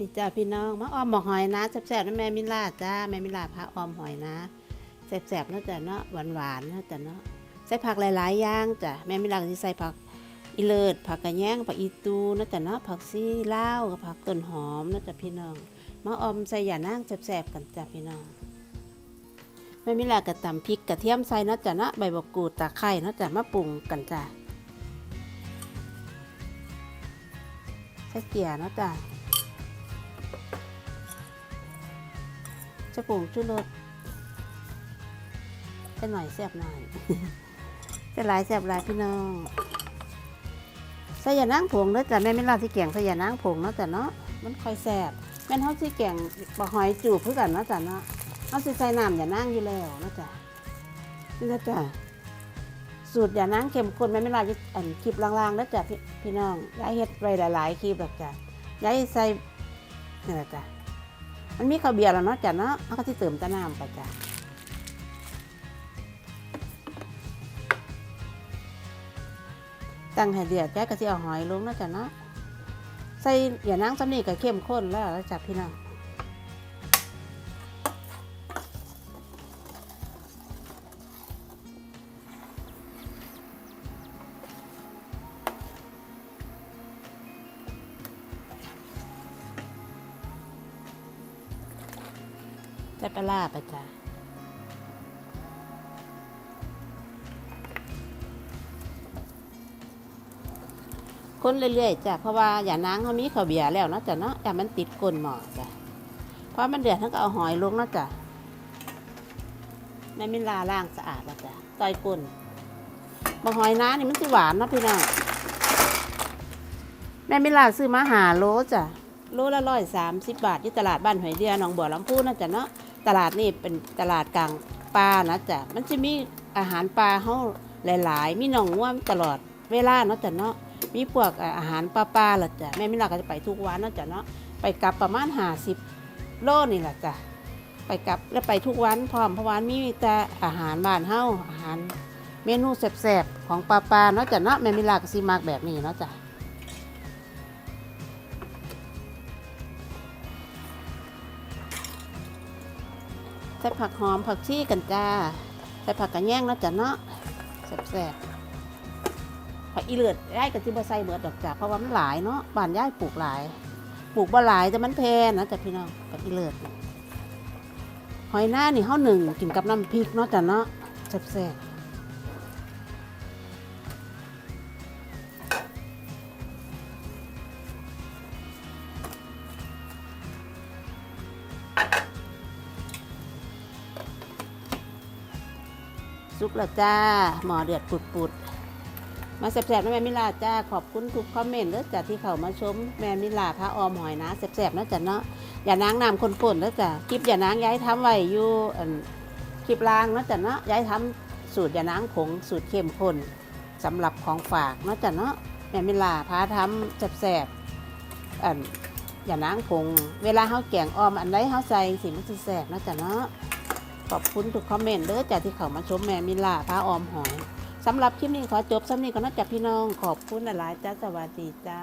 ดีจ้าพี่น้องมาออมหมกหอยนะแซ่บๆนะแม่มิลาจ้าแม่มิลาพาออมหอยนะแซ่บๆนาะจ้ะเนาะหวานๆเนาะจ้ะเนาะใส่ผักหลายๆอย่างจ้ะแม่มิลาก็สิใส่ผักอีเลิศผักกระแยงผักอีตูนาะจ้ะเนาะผักซีเลากับผักต้นหอมนาะจ้ะพี่น้องมาออมใส่หย่านั่งแซ่บๆกันจ้ะพี่น้องแม่มิลาก็ตำพริกกระเทียมใส่นาะจ้ะเนาะใบบักกูดตะไคร้นาะจ้ะมาปรุงกันจ้ะใส่เกียร์เนาะจ้ะ จะปรุงชูรสจะหน่อยแซ่บหน่อยจะหลายแซ่บหลายพี่น้องใส่ยานั่งผงเนาะจ้ะแม่ไม่ลาที่แกงใส่ยานั่งผงเนาะจ้ะเนาะมันค่อยแซ่บแม่เฮาที่แกงบะหอยจูบเพื่อกันเนาะจ้ะเนาะเฮาใสิใส่น้ำยานั่งอยู่แล้วเนาะจ้ะนี่นะจ้ะสูตรยานั่งเข้มข้นแม่ไม่ลาจะอันคลิปลางๆเนาะจ้ะพี่พี่น้องย้ายเฮ็ดไว้หลายๆคลิปหรอกจ้ะย้ายใส่นี่แหละจ้ะ มันมีข้าวเบียร์แล้วเนาะจ้ะเนาะมันก็ที่เติมตะน้ำไปจ้ะตั้งให้เดือดแกก็สิเอาหอยลงเนาะจ้ะเนาะใส่อย่านั่งซ้ำนี่ก็เข้มข้นแล้วแล้วจ้ะพี่น้อง ใส่ปลาร้าไปจ้ะคนเรื่อยๆจ้ะเพราะว่าอย่านั่งเขามีข้าวเบียแล้วเนาะจ้ะเนาะอย่ามันติดก้นหมอจ้ะเพราะมันเดือดทั้งก็เอาหอยลงเนาะจ้ะแม่มิลาล้างสะอาดแล้วจ้ะต่อยก้นบะหอยน้านี่มันสิหวานเนาะพี่น้องแม่มิลาซื้อมาหาโลจ้ะโลละร้อยสามสิบบาทที่ตลาดบ้านหอยเดียหนองบัวลำพูนะจ้ะเนาะ ตลาดนี่เป็นตลาดกลางปลานะจ้ะมันจะมีอาหารปลาเฮาหลาย ๆ มีหนองว่ามตลอดเวลาเนาะจ้ะเนาะมีพวกอาหารปลาปลาล่ะจ้ะแม่มิลาก็จะไปทุกวันเนาะจ้ะเนาะไปกลับประมาณห้าสิบโลนี่แหละจ้ะไปกลับแล้วไปทุกวันพร้อมเพราะวันมีแต่อาหารบ้านเฮาอาหารเมนูแซ่บๆของปลาปลาเนาะจ้ะเนาะแม่มิลาก็สิมากแบบนี้เนาะจ้ะ ใส่ผักหอมผักชีกันจ้า ใส่ผักกระแยงเนาะจ้ะเนาะแสบๆผักอีเลือดย่ายกับจิบใส่เบิดดอกจ้ะเพราะว่ามันหลายเนาะบ้านย่ายปลูกหลาย ปลูกบ่หลายแต่มันแพงนะจ้ะพี่น้องผักอีเลือดหอยหน้านี่เฮาหนึ่งกินกับน้ำพริกเนาะจ้ะเนาะแสบๆ ซุปละจ้า หมอเดือดปุดๆมาแซ่บๆนะแม่มิลาจ้า ขอบคุณทุกคอมเมนต์เด้อจ้ะที่เข้ามาชมแม่มิลาพระออมหอยนะแซ่บๆนะจ้ะเนาะอย่านางน้ำคนป่นๆเด้อจ้ะคลิปอย่านางย้ายทำไว้อยู่คลิปลางนะจ้ะเนาะย้ายทำสูตรอย่านางผงสูตรเข้มข้นสำหรับของฝากนะจ้ะเนาะแม่มิลาพาทำแซ่บๆอย่านางผงเวลาเฮาแกงออมอันใดเฮาใส่สิมันสิแซ่บนะจ้ะเนาะ ขอบคุณทุกคอมเมนต์เด้อจากที่เขามาชมแม่มิลาพระออมหอยสำหรับคลิปนี้ขอจบสำนี้ก่อนนะจ๊ะพี่น้อง ขอบคุณหลายจ้าสวัสดีจ้า